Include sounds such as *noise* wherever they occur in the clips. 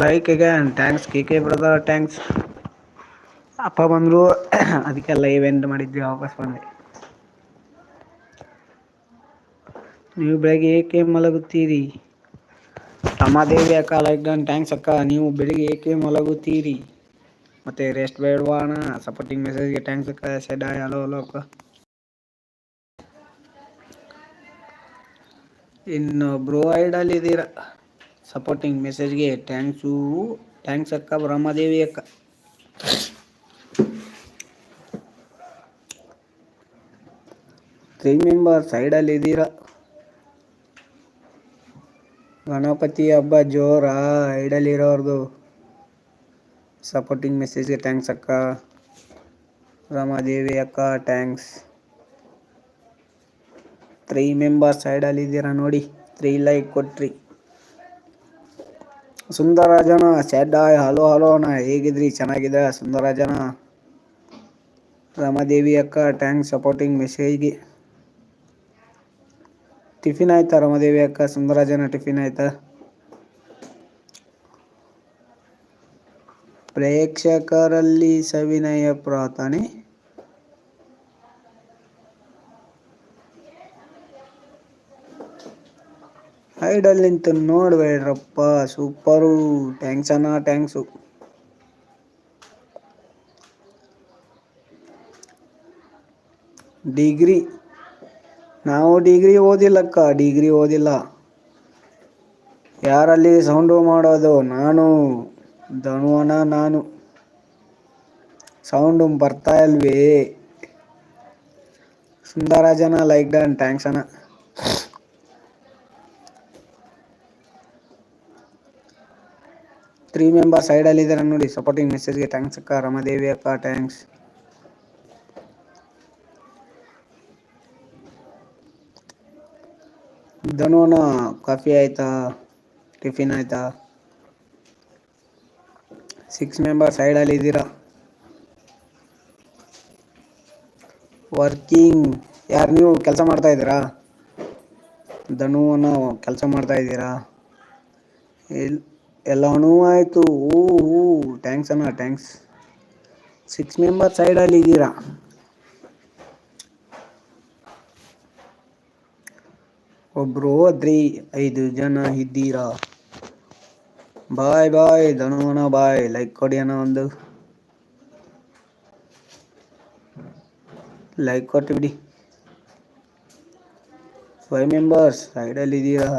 Like again thanks K K brother thanks ಅಪ್ಪ ಬಂದರು, *coughs* ಅದಕ್ಕೆ ಲೈವ್ ಎಂಡ್ ಮಾಡಿದ್ವಿ, ವಾಪಸ್ ಬಂದೆ ನೀವು ಬೆಳಗ್ಗೆ ಏಕೆ ಮಲಗುತ್ತೀರಿ? ರಮಾದೇವಿ ಅಕ್ಕ ಲೈಕ್ ಡನ್ ಥ್ಯಾಂಕ್ಸ್ ಅಕ್ಕ, ನೀವು ಬೆಳಿಗ್ಗೆ ಏಕೆ ಮಲಗುತ್ತೀರಿ? ಮತ್ತೆ ರೆಸ್ಟ್ ಬೇಡವಾಣ ಸಪೋರ್ಟಿಂಗ್ ಮೆಸೇಜ್ಗೆ ಥ್ಯಾಂಕ್ಸ್ ಅಕ್ಕ ಸೆಡ್ ಹಲೋ ಹಲೋ ಅಕ್ಕ. ಇನ್ನು ಬ್ರೋ ಐಡಲ್ಲಿ ಇದ್ದೀರಾ? ಸಪೋರ್ಟಿಂಗ್ ಮೆಸೇಜ್ಗೆ ಥ್ಯಾಂಕ್ಸು ಥ್ಯಾಂಕ್ಸ್ ಅಕ್ಕ, ಬ್ರಹ್ಮದೇವಿ ಅಕ್ಕ. ತ್ರೀ ಮೆಂಬರ್ ಸೈಡಲ್ಲಿ ಇದ್ದೀರಾ? ಗಣಪತಿ ಹಬ್ಬ ಜೋರ ಐಡಲ್ಲಿರೋರ್ದು ಸಪೋರ್ಟಿಂಗ್ ಮೆಸೇಜ್ಗೆ ಥ್ಯಾಂಕ್ಸ್ ಅಕ್ಕ. ರಮಾದೇವಿ ಅಕ್ಕ ಥ್ಯಾಂಕ್ಸ್ ತ್ರೀ ಮೆಂಬರ್ ಸೈಡಲ್ಲಿ ಇದ್ದೀರಾ ನೋಡಿ? ತ್ರೀ ಲೈಕ್ ಕೊಟ್ರಿ. ಸುಂದರಜನ ಸ್ಯಾಡಾಯ್ ಹಲೋ ಹಲೋ ಅಣ್ಣ, ಹೇಗಿದ್ರಿ? ಚೆನ್ನಾಗಿದೆ ಸುಂದರಜನ ರಮಾದೇವಿ ಅಕ್ಕ ಥ್ಯಾಂಕ್ಸ್ ಸಪೋರ್ಟಿಂಗ್ ಮೆಸೇಜ್ಗೆ ಟಿಫಿನ್ ಆಯ್ತಾ ರಮಾದೇವಿ ಅಕ್ಕ ಸುಂದರಾಜನ ಟಿಫಿನ್ ಆಯ್ತಾ? ಪ್ರೇಕ್ಷಕರಲ್ಲಿ ಸವಿನಯ ಪ್ರಾರ್ಥನೆ. ಐಡಲ್ ನಿಂತು ನೋಡ್ಬೇಡ್ರಪ್ಪ ಸೂಪರು ಟ್ಯಾಂಕ್ಸ್ ಅಣ್ಣ ಟ್ಯಾಂಕ್ಸು ಡಿಗ್ರಿ ನಾವು ಡಿಗ್ರಿ ಓದಿಲ್ಲಕ್ಕ ಡಿಗ್ರಿ ಓದಿಲ್ಲ. ಯಾರಲ್ಲಿ ಸೌಂಡು ಮಾಡೋದು? ನಾನು ಧನುವನ ನಾನು. ಸೌಂಡು ಬರ್ತಾ ಇಲ್ವೇ? ಸುಂದರ ಜನ ಲೈಕ್ ಡನ್ ಥ್ಯಾಂಕ್ಸ್ ಅಣ್ಣ. ತ್ರೀ ಮೆಂಬರ್ ಸೈಡಲ್ಲಿ ಇದ್ದಾರೆ ನೋಡಿ ಸಪೋರ್ಟಿಂಗ್ ಮೆಸೇಜ್ಗೆ ಥ್ಯಾಂಕ್ಸ್ ಅಕ್ಕ, ರಮಾದೇವಿ ಅಕ್ಕ ಥ್ಯಾಂಕ್ಸ್ ಧನುವನ ಕಾಫಿ ಆಯ್ತಾ? ಟಿಫಿನ್ ಆಯ್ತಾ? ಸಿಕ್ಸ್ ಮೆಂಬರ್ ಸೈಡಲ್ಲಿ ಇದ್ದೀರಾ? ವರ್ಕಿಂಗ್ ಯಾರು ನೀವು ಕೆಲಸ ಮಾಡ್ತಾ ಇದ್ದೀರಾ? ಧನುವನ ಕೆಲಸ ಮಾಡ್ತಾ ಇದ್ದೀರಾ? ಎಲ್ ಎಲ್ಲನೂ ಆಯಿತು. ಓ ಹೂ ಥ್ಯಾಂಕ್ಸ್ ಅಣ್ಣ ಥ್ಯಾಂಕ್ಸ್ ಸಿಕ್ಸ್ ಮೆಂಬರ್ ಸೈಡಲ್ಲಿ ಇದ್ದೀರಾ? ಒಬ್ರು ಹೋದ್ರಿ ಐದು ಜನ ಇದ್ದೀರಾ? ಬಾಯ್ ಬಾಯ್ ಧನುವನ ಬಾಯ್ ಲೈಕ್ ಕೊಡಿ ಅಣ್ಣ ಒಂದು. ಲೈಕ್ ಕೊಟ್ಟು ಬಿಡಿ. ಫೈವ್ ಮೆಂಬರ್ಸ್ ಸೈಡಲ್ಲಿ ಇದ್ದೀರಾ?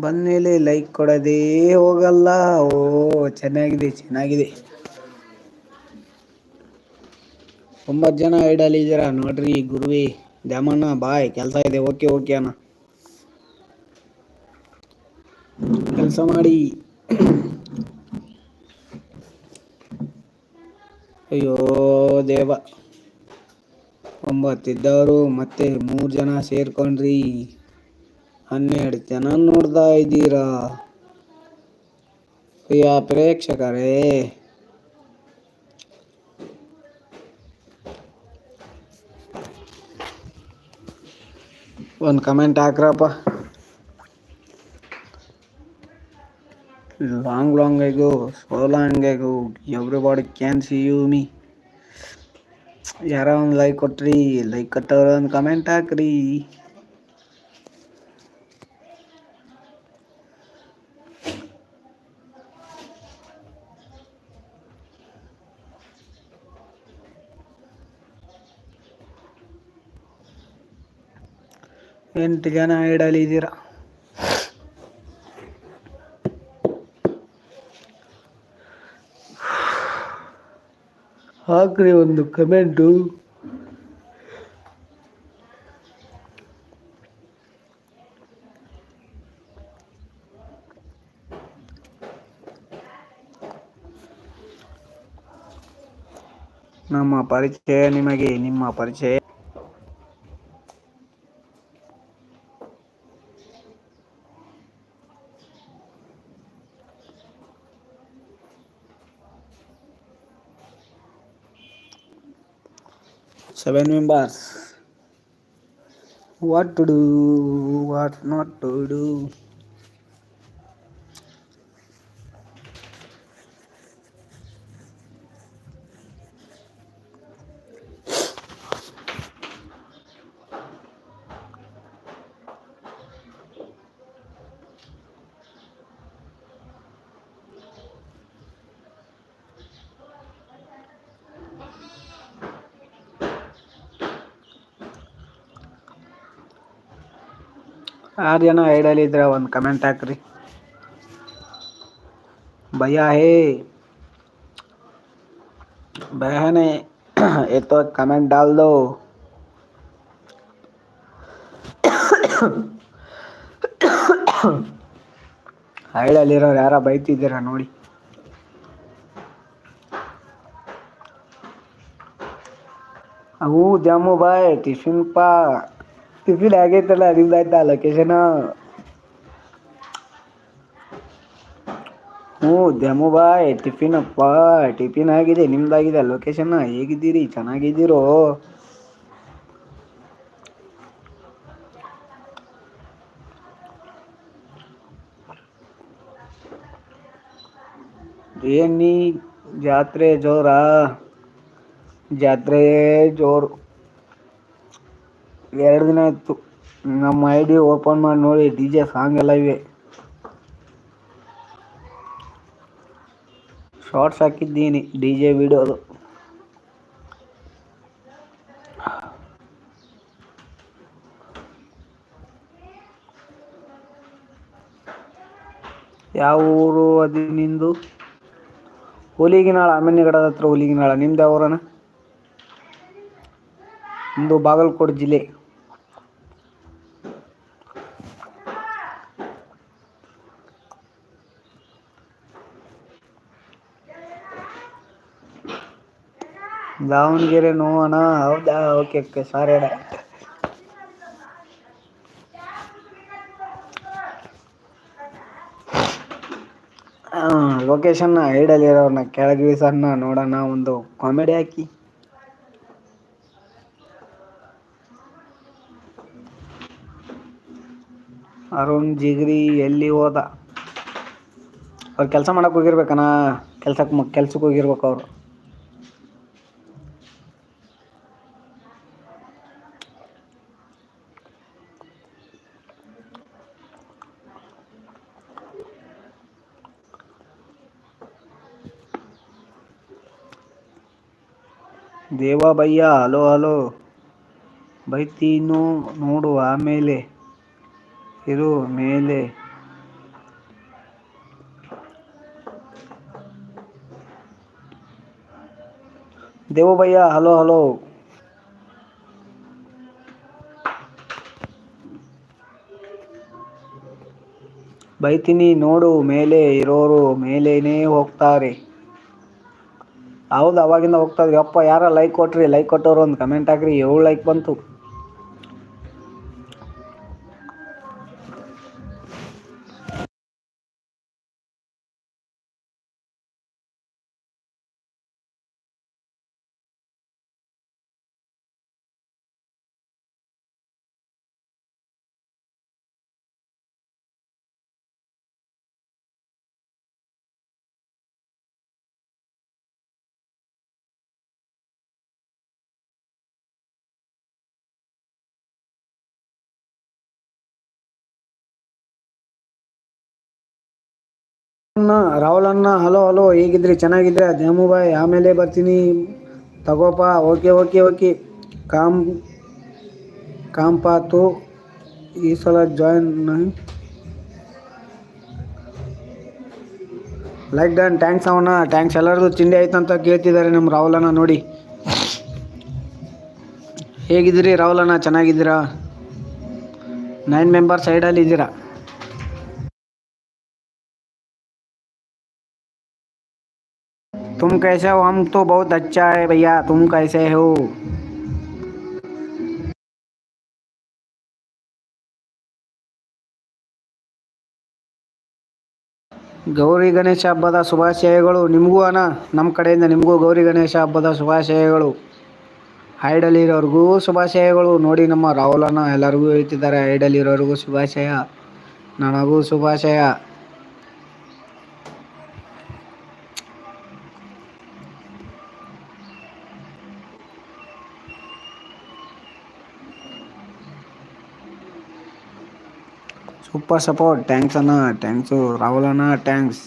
ಬಂದಮೇಲೆ ಲೈಕ್ ಕೊಡೋದೇ ಹೋಗಲ್ಲ. ಓ, ಚೆನ್ನಾಗಿದೆ ಚೆನ್ನಾಗಿದೆ. ಒಂಬತ್ತು ಜನ ಐಡಲ್ಲಿ ಇದ್ದೀರಾ? ನೋಡ್ರಿ ಗುರುವಿ, ದ್ಯಾಮಣ್ಣ, ಬಾಯ್, ಕೆಲಸ ಇದೆ. ಓಕೆ ಓಕೆ ಅಣ್ಣ. ಕೆಲಸ ಮಾಡಿ. ಅಯ್ಯೋ, ದೇವ. ಒಂಬತ್ತಿದ್ದವರು ಮತ್ತೆ ಮೂರು ಜನ ಸೇರ್ಕೊಂಡ್ರಿ. ಹನ್ನೆರಡು ಜನ ನೋಡ್ತಾ ಇದ್ದೀರಾ? ಪ್ರಿಯ ಪ್ರೇಕ್ಷಕರೇ. ಒಂದು comment ಹಾಕ್ರಪ್ಪ. Long long ago so long ago everybody can see you me. ಯಾರೋ ಒಂದು ಲೈಕ್ ಕೊಟ್ರಿ, ಲೈಕ್ ಕೊಟ್ಟವ್ರ ಒಂದು ಕಮೆಂಟ್ ಹಾಕ್ರಿ. ಎಂಟು ಜನ ಐಡಲ್ ಇದ್ದೀರಾ ಹಾಕ್ರಿ ಒಂದು ಕಮೆಂಟು. ನಮ್ಮ ಪರಿಚಯ ನಿಮಗೆ ನಿಮ್ಮ ಪರಿಚಯ seven members. What to do what not to do. ಆರು ಜನ ಐಡಲ್ ಇದ್ರೆ ಒಂದು ಕಮೆಂಟ್ ಹಾಕ್ರಿ ಭಯ ಹೇ बहन ये *coughs* तो कमेंट डाल दो ಹಳ್ಳಿಯಲ್ಲಿರೋರು ಯಾರ ಬೈತಿದ್ದೀರಾ ನೋಡಿ ಅವು ಜಾಮು ಬಾಯ್ ಟಿಫಿನ್ ಪಾ ಟಿಫಿನ್ ಆಗೈತಲ್ಲ ನಿಮ್ದಾಯ್ತಾ ಲೊಕೇಶನ್ ಹ್ಞೂ, ದ್ಯಾಮು ಬಾಯ್ ಟಿಫಿನ್ ಅಪ್ಪ, ಟಿಫಿನ್ ಆಗಿದೆ, ನಿಮ್ದಾಗಿದೆ ಲೊಕೇಶನ್ ಹೇಗಿದ್ದೀರಿ, ಚೆನ್ನಾಗಿದ್ದೀರೋ? ಏನಿ ಜಾತ್ರೆ ಜೋರಾ? ಜಾತ್ರೆ ಜೋರು. ಎರಡು ದಿನ ಇತ್ತು ನಮ್ಮ ಐ ಡಿ ಓಪನ್ ಮಾಡಿ ನೋಡಿ, ಡಿ ಜೆ ಸಾಂಗ್ ಎಲ್ಲ ಇವೆ. ಶಾರ್ಟ್ಸ್ ಹಾಕಿದ್ದೀನಿ, ಡಿ ಜೆ ವಿಡಿಯೋದು ಯಾವ ಊರು ಅದು ನಿಂದು? ಹುಲಿಗಿನಾಳ ಅಮ್ಮನಿಗಡದ ಹತ್ರ ಹುಲಿಗಿನಾಳ. ನಿಮ್ದು ಯಾವ ಊರಣ್ಣ? ನಿಮ್ಮದು ಬಾಗಲಕೋಟೆ ಜಿಲ್ಲೆ. ದಾವಣಗೆರೆ ನೋವಣ ಹೌದಾ? ಓಕೆ ಓಕೆ ಸಾರಿ ಅಣ್ಣ. ಲೊಕೇಶನ್ನ ಕೆಳಗೆ ಕೆಳಗಿಳಿಸನ್ನ ನೋಡೋಣ, ಒಂದು ಕಾಮಿಡಿ ಹಾಕಿ. ಅರುಣ್ ಜಿಗ್ರಿ ಎಲ್ಲಿ ಹೋದ? ಅವ್ರು ಕೆಲಸ ಮಾಡೋಕೆ ಹೋಗಿರ್ಬೇಕಣ್ಣ. ಕೆಲ್ಸಕ್ಕೆ ಕೆಲ್ಸಕ್ಕೆ ಹೋಗಿರ್ಬೇಕು ಅವರು. ದೇವಾ ಭಯ್ಯ, ಹಲೋ ಹಲೋ. ಬೈತೀನು ನೋಡು ಆಮೇಲೆ ಇರು, ಮೇಲೆ. ದೇವ ಭಯ್ಯ, ಹಲೋ ಹಲೋ. ಬೈತೀನಿ ನೋಡು, ಮೇಲೆ ಇರೋರು, ಮೇಲೇನೇ ಹೋಗ್ತಾರೆ. ಹೌದು, ಅವಾಗಿಂದ ಹೋಗ್ತಾ ಅಪ್ಪ, ಯಾರ ಲೈಕ್ ಕೊಟ್ರಿ ಲೈಕ್ ಕೊಟ್ಟವ್ರು ಒಂದು ಕಮೆಂಟ್ ಹಾಕ್ರಿ, ಏಳು ಲೈಕ್ ಬಂತು. ಅಣ್ಣ, ರಾಹುಲ್ ಅಣ್ಣ, ಹಲೋ ಹಲೋ, ಹೇಗಿದ್ರಿ? ಚೆನ್ನಾಗಿದ್ರೆ ದ್ಯಾಮು ಬಾಯ್ ಆಮೇಲೆ ಬರ್ತೀನಿ. ತಗೋಪ, ಓಕೆ ಓಕೆ ಓಕೆ. ಕಾಮ್, ಕಾಂಪಾತು, ಈ ಸಲ ಜಾಯಿನ್ ಲೈಕ್ ಡನ್ ಟ್ಯಾಂಕ್ಸ್ ಅವಣ್ಣ ಟ್ಯಾಂಕ್ಸ್ ಎಲ್ಲರದು ತಿಂಡಿ ಆಯ್ತು ಅಂತ ಕೇಳ್ತಿದ್ದಾರೆ ನಮ್ಮ ರಾಹುಲಣ್ಣ ನೋಡಿ. ಹೇಗಿದ್ದೀರಿ ರಾಹುಲಣ್ಣ ಚೆನ್ನಾಗಿದ್ದೀರಾ? ನೈನ್ ಮೆಂಬರ್ ಸೈಡಲ್ಲಿ ಇದ್ದೀರಾ? तुम कैसे हो हम तो बहुत अच्छा है भैया तुम कैसे हो ಗೌರಿ ಗಣೇಶ ಹಬ್ಬದ ಶುಭಾಶಯಗಳು ನಿಮಗೂ ಅಣ್ಣ ನಮ್ಮ ಕಡೆಯಿಂದ ನಿಮಗೂ ಗೌರಿ ಗಣೇಶ ಹಬ್ಬದ ಶುಭಾಶಯಗಳು ಐಡಲ್ ಇರೋರ್ಗೂ ಶುಭಾಶಯಗಳು ನೋಡಿ ನಮ್ಮ ರಾಹುಲನ್ನ ಎಲ್ಲರಿಗೂ ಹೇಳ್ತಿದ್ದಾರೆ ಐಡಲ್ ಇರೋರಿಗೂ ಶುಭಾಶಯ ನನಗೂ ಶುಭಾಶಯ ಸೂಪರ್ ಸಪೋರ್ಟ್ ಥ್ಯಾಂಕ್ಸ್ ಅಣ್ಣ ಥ್ಯಾಂಕ್ಸು ರಾಹುಲ್ ಅಣ್ಣ ಥ್ಯಾಂಕ್ಸ್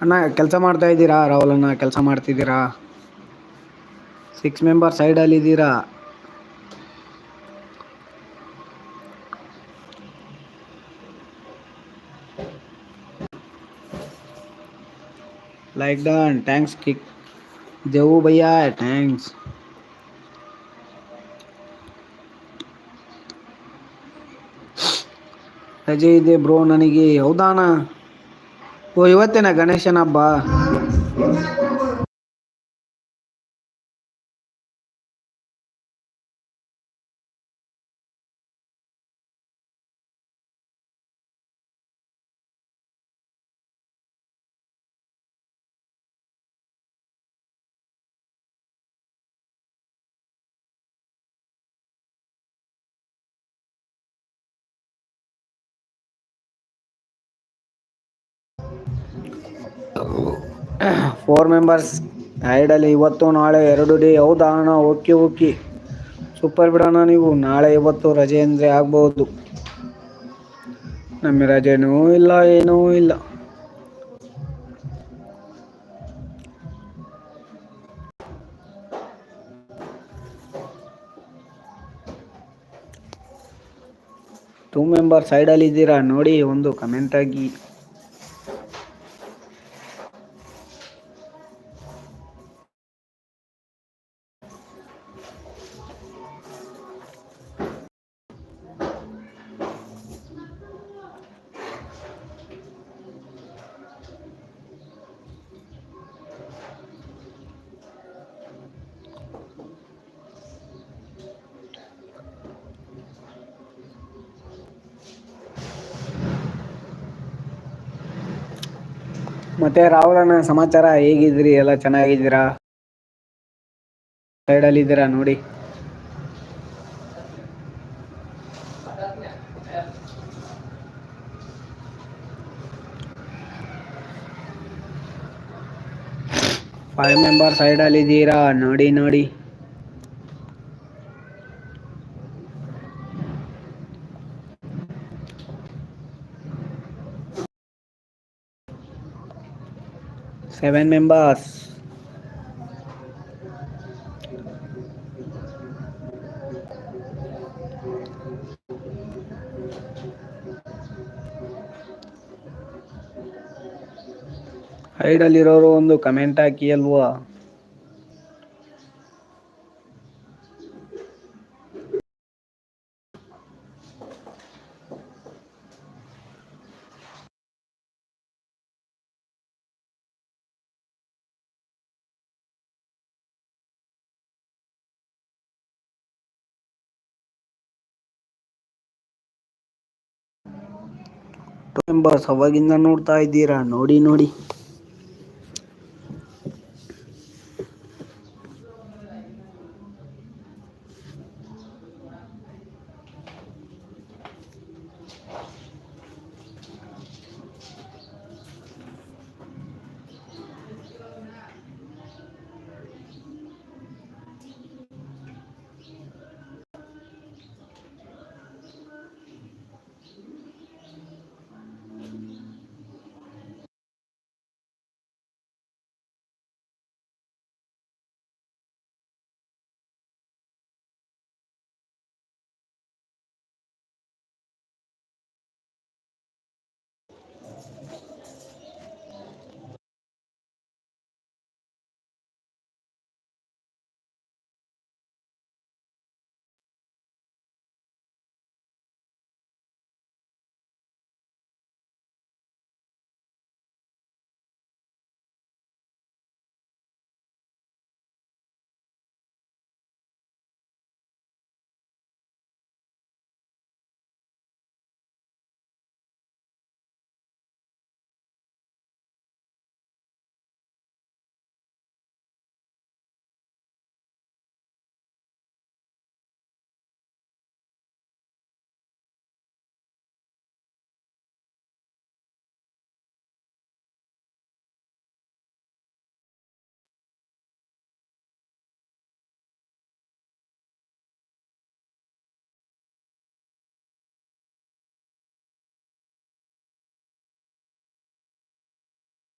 ಅಣ್ಣ ಕೆಲಸ ಮಾಡ್ತಾ ಇದ್ದೀರಾ ರಾಹುಲ್ ಅಣ್ಣ ಕೆಲಸ ಮಾಡ್ತಿದ್ದೀರಾ ಸಿಕ್ಸ್ ಮೆಂಬರ್ ಸೈಡಲ್ಲಿ ಇದ್ದೀರಾ ಲೈಕ್ ಡನ್ ಥ್ಯಾಂಕ್ಸ್ ಕಿಕ್ ದೇವು ಭಯ್ಯ ಥ್ಯಾಂಕ್ಸ್ ರಜೆ ಇದೆ ಬ್ರೋ ನನಗೆ ಹೌದಾಣ ಓ ಇವತ್ತೇನ ಗಣೇಶನ ಹಬ್ಬ ಫೋರ್ ಮೆಂಬರ್ಸ್ ಐಡಲ್ಲಿ ಇವತ್ತು, ನಾಳೆ ಎರಡು ಡಿ ಹೌದಾ ಅಣ್ಣ? ಓಕೆ ಓಕೆ ಸೂಪರ್ ಬಿಡೋಣ ನೀವು. ನಾಳೆ ಇವತ್ತು ರಜೆ ಅಂದರೆ ಆಗ್ಬೋದು. ನಮಗೆ ರಜೆನೂ ಇಲ್ಲ, ಏನೂ ಇಲ್ಲ. ಟೂ ಮೆಂಬರ್ ಸೈಡಲ್ಲಿ ಇದ್ದೀರಾ? ನೋಡಿ, ಒಂದು ಕಮೆಂಟ್ ಮತ್ತೆ ರಾಹುಲನ ಸಮಾಚಾರ ಹೇಗಿದ್ರಿ ಎಲ್ಲ ಚೆನ್ನಾಗಿದ್ದೀರಾ? ಅಲ್ಲಿ ಇದ್ದೀರಾ ನೋಡಿ. ಫೈವ್ ಮೆಂಬರ್ ಸೈಡಲ್ಲಿ ಇದ್ದೀರಾ? ನೋಡಿ ನೋಡಿ. Seven members. ಹೈಡಲ್ಲಿರೋರು ಒಂದು ಕಮೆಂಟ್ ಹಾಕಿ ಅಲ್ವಾ? ಟೂ ಸೊಬಗಿಂದ ನೋಡ್ತಾ ಇದ್ದೀರಾ? ನೋಡಿ ನೋಡಿ.